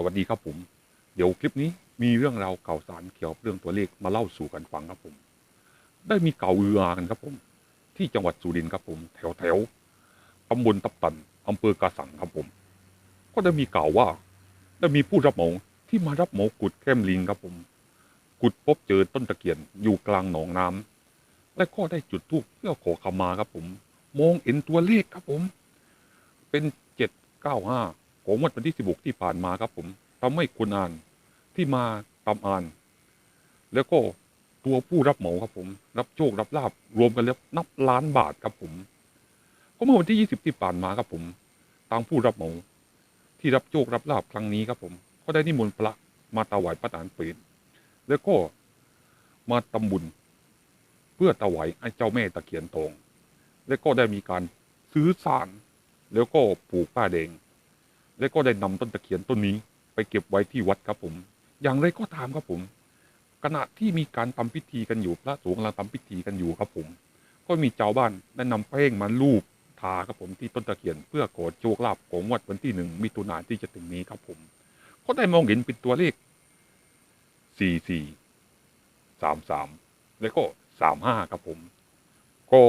สวัสดีครับผม เดี๋ยวคลิปนี้มีเรื่องราวข่าวสารเกี่ยวกับเรื่องตัวเลขมาเล่าสู่กันฟังครับผม ได้มีเก่าอืออากันครับผม ที่จังหวัดสุรินทร์ครับผม แถวแถวตำบลตับตันอำเภอกาสังครับผม ก็ได้มีกล่าวว่าได้มีผู้รับเหมาที่มารับเหมากุดแก้มลิงครับผม กุดพบเจอต้นตะเคียนอยู่กลางหนองน้ำและก็ได้จุดธูปเพื่อขอขมาครับผม มองเห็นตัวเลขครับผม เป็นเจ็ดเก้าห้า ของวดวันที่สิบกที่ผ่านมาครับผมทำให้คุณอ่านที่มาตามอ่าน แล้วก็ตัวผู้รับเหมาครับผม รับโชครับลาบรวมกันแล้วนับล้านบาทครับผมก็เมื่อวันที่ยี่สิบที่ผ่านมาครับผมทางผู้รับเหมา ที่รับโชครับลาบครั้งนี้ครับผม ก็ได้นิมนต์พระมาถวายพระทานเพลนแล้วก็มาทำบุญเพื่อถวายไอ้เจ้าแม่ตะเคียนทองแล้วก็ได้มีการซื้อสารแล้วก็ปลูกผ้าแดง แล้วก็ได้นำต้นตะเคียนต้นนี้ ไปเก็บไว้ที่วัดครับผม อย่างไรก็ตามครับผม ขณะที่มีการทำพิธีกันอยู่พระสงฆ์กำลังทำพิธีกันอยู่ครับผม ก็มีชาวบ้านได้นำแป้งมาลูบทาครับผมที่ต้นตะเคียนเพื่อขอโชคลาภของวัดวันที่หนึ่งมิถุนายนที่จะถึงนี้ครับผม ก็ได้มองเห็นเป็นตัวเลขสี่สี่สามสามแล้วก็สามห้าครับผม ก็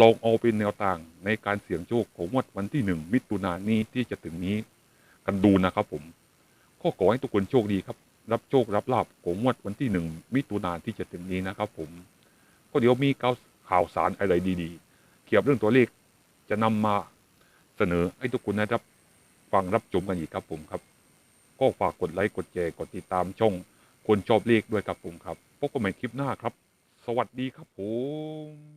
ลองเอาเป็นแนวทางในการเสี่ยงโชคของงวดวันที่หนึ่งมิถุนายนนี้ที่จะถึงนี้กันดูนะครับผมก็ขอให้ทุกคนโชคดีครับ รับโชครับลาบของงวดวันที่หนึ่งมิถุนายนที่จะถึงนี้นะครับ ผม ก็เดี๋ยวมีข่าวสารอะไรดีๆ เกี่ยวกับเรื่องตัวเลขจะนำมาเสนอให้ทุกคนนะครับฟังรับชมกันอีกครับผมครับ ก็ฝากกดไลค์กดแชร์กดติดตามช่องคนชอบเลขด้วยครับผมครับพบกันใหม่คลิปหน้าครับ สวัสดีครับผม